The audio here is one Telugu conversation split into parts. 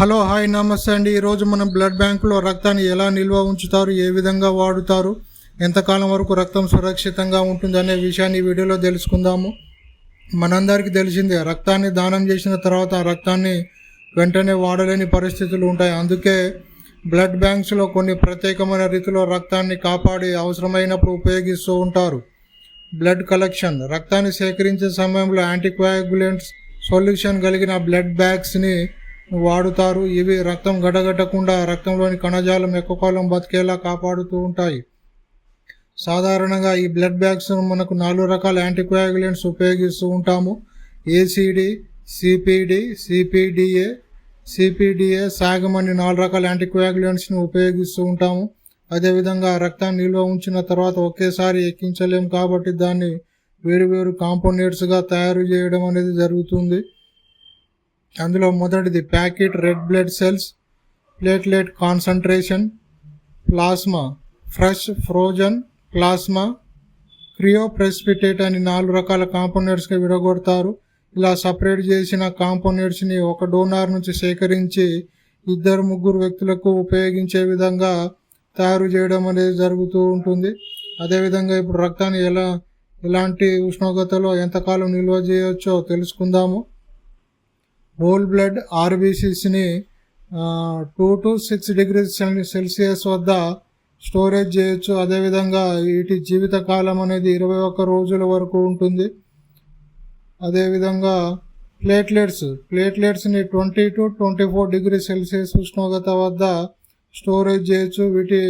హలో హాయ్ నమస్తే అండి. ఈరోజు మనం బ్లడ్ బ్యాంకులో రక్తాన్ని ఎలా నిల్వ ఉంచుతారు ఏ విధంగా వాడుతారు ఎంతకాలం వరకు రక్తం సురక్షితంగా ఉంటుంది అనే విషయాన్ని వీడియోలో తెలుసుకుందాము. మనందరికీ తెలిసిందే రక్తాన్ని దానం చేసిన తర్వాత రక్తాన్ని వెంటనే వాడలేని పరిస్థితులు ఉంటాయి. అందుకే బ్లడ్ బ్యాంక్స్లో కొన్ని ప్రత్యేకమైన రీతిలో రక్తాన్ని కాపాడి అవసరమైనప్పుడు ఉపయోగిస్తూ ఉంటారు. బ్లడ్ కలెక్షన్ రక్తాన్ని సేకరించే సమయంలో యాంటీకోయాగులెంట్స్ సొల్యూషన్ కలిగిన బ్లడ్ బ్యాగ్స్ని వాడుతారు. ఇవి రక్తం గడగట్టకుండా రక్తంలోని కణజాలం ఎక్కువ కాలం బతికేలా కాపాడుతూ ఉంటాయి. సాధారణంగా ఈ బ్లడ్ బ్యాగ్స్ మనకు నాలుగు రకాల యాంటీకోయాగులెంట్స్ ఉపయోగిస్తూ ఉంటాము. ACD CPD CPDA CPDA SAGM అని నాలుగు రకాల యాంటీకోయాగులెంట్స్ని ఉపయోగిస్తూ ఉంటాము. అదేవిధంగా రక్తాన్ని నిల్వ ఉంచిన తర్వాత ఒకేసారి ఎక్కించలేము కాబట్టి దాన్ని వేరు వేరు కాంపోనెంట్స్గా తయారు చేయడం అనేది జరుగుతుంది. అందులో మొదటిది packet red blood cells platelet concentration plasma fresh frozen plasma cryoprecipitate అని నాలుగు రకాల కాంపోనెంట్స్గా విడగొడతారు. ఇలా సపరేట్ చేసిన కాంపోనెంట్స్ని ఒక డోనార్ నుంచి సేకరించి ఇద్దరు ముగ్గురు వ్యక్తులకు ఉపయోగించే విధంగా తయారు చేయడం అనేది జరుగుతూ ఉంటుంది. అదేవిధంగా ఇప్పుడు రక్తాన్ని ఎలా ఎలాంటి ఉష్ణోగ్రతలో ఎంతకాలం నిల్వ చేయవచ్చో తెలుసుకుందాము. Whole blood ఆర్బీసీస్ని two to six degrees Celsius వద్ద స్టోరేజ్ చేయొచ్చు. అదేవిధంగా వీటి జీవితకాలం అనేది ఇరవై ఒక్క రోజుల వరకు ఉంటుంది. అదేవిధంగా platelets ప్లేట్లెట్స్ని twenty to twenty four degree Celsius ఉష్ణోగ్రత వద్ద స్టోరేజ్ చేయొచ్చు. వీటి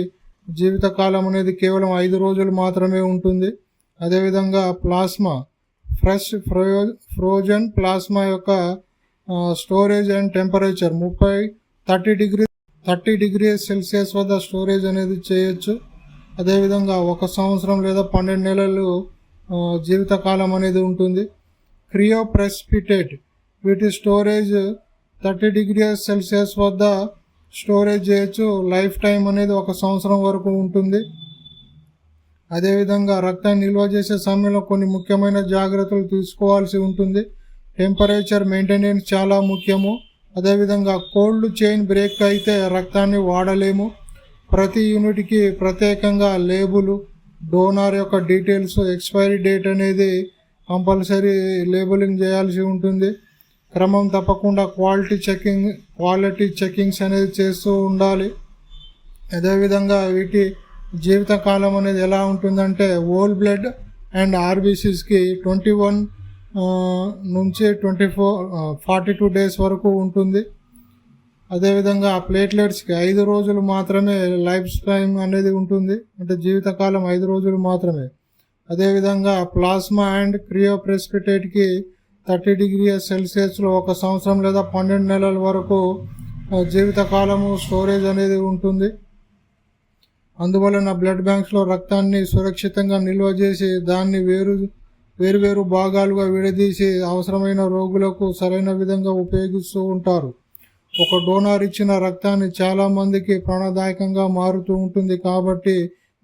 జీవితకాలం అనేది కేవలం ఐదు రోజులు మాత్రమే ఉంటుంది. అదేవిధంగా plasma fresh fro frozen plasma యొక్క స్టోరేజ్ అండ్ టెంపరేచర్ ముప్పై thirty degree thirty degree Celsius వద్ద స్టోరేజ్ అనేది చేయొచ్చు. అదేవిధంగా ఒక సంవత్సరం లేదా పన్నెండు నెలలు జీవితకాలం అనేది ఉంటుంది. క్రియో ప్రెస్పిటేట్ వీటి స్టోరేజ్ థర్టీ డిగ్రీ సెల్సియస్ వద్ద స్టోరేజ్ చేయొచ్చు. లైఫ్ టైం అనేది ఒక సంవత్సరం వరకు ఉంటుంది. అదేవిధంగా రక్తాన్ని నిల్వ చేసే సమయంలో కొన్ని ముఖ్యమైన జాగ్రత్తలు తీసుకోవాల్సి ఉంటుంది. టెంపరేచర్ మెయింటెనెన్స్ చాలా ముఖ్యము. అదేవిధంగా కోల్డ్ చైన్ బ్రేక్ అయితే రక్తాన్ని వాడలేము. ప్రతి యూనిట్కి ప్రత్యేకంగా లేబుల్ డోనార్ యొక్క డీటెయిల్స్ ఎక్స్పైరీ డేట్ అనేది కంపల్సరీ లేబులింగ్ చేయాల్సి ఉంటుంది. క్రమం తప్పకుండా క్వాలిటీ చెకింగ్ క్వాలిటీ చెకింగ్స్ అనేది చేస్తూ ఉండాలి. అదేవిధంగా వీటి జీవితకాలం అనేది ఎలా ఉంటుందంటే ఓల్ బ్లడ్ అండ్ ఆర్బీసీస్కి ట్వంటీ వన్ నుంచి twenty four forty two days వరకు ఉంటుంది. అదేవిధంగా ప్లేట్లెట్స్కి ఐదు రోజులు మాత్రమే లైఫ్ టైం అనేది ఉంటుంది. అంటే జీవితకాలం ఐదు రోజులు మాత్రమే. అదేవిధంగా ప్లాస్మా అండ్ క్రియోప్రెస్పిటేట్కి థర్టీ డిగ్రీ సెల్సియస్లో ఒక సంవత్సరం లేదా పన్నెండు నెలల వరకు జీవితకాలము స్టోరేజ్ అనేది ఉంటుంది. అందువలన బ్లడ్ బ్యాంక్స్లో రక్తాన్ని సురక్షితంగా నిల్వ చేసి దాన్ని వేరు వేరువేరు భాగాలుగా విడదీసి అవసరమైన రోగులకు సరైన విధంగా ఉపయోగిస్తూ ఉంటారు. ఒక డోనార్ ఇచ్చిన రక్తాన్ని చాలామందికి ప్రాణదాయకంగా మారుతూ ఉంటుంది కాబట్టి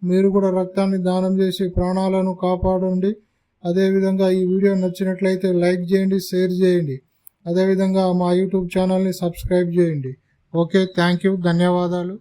మీరు కూడా రక్తాన్ని దానం చేసి ప్రాణాలను కాపాడండి. అదేవిధంగా ఈ వీడియో నచ్చినట్లయితే లైక్ చేయండి షేర్ చేయండి. అదేవిధంగా మా యూట్యూబ్ ఛానల్ని సబ్స్క్రైబ్ చేయండి. ఓకే థ్యాంక్ యూ ధన్యవాదాలు.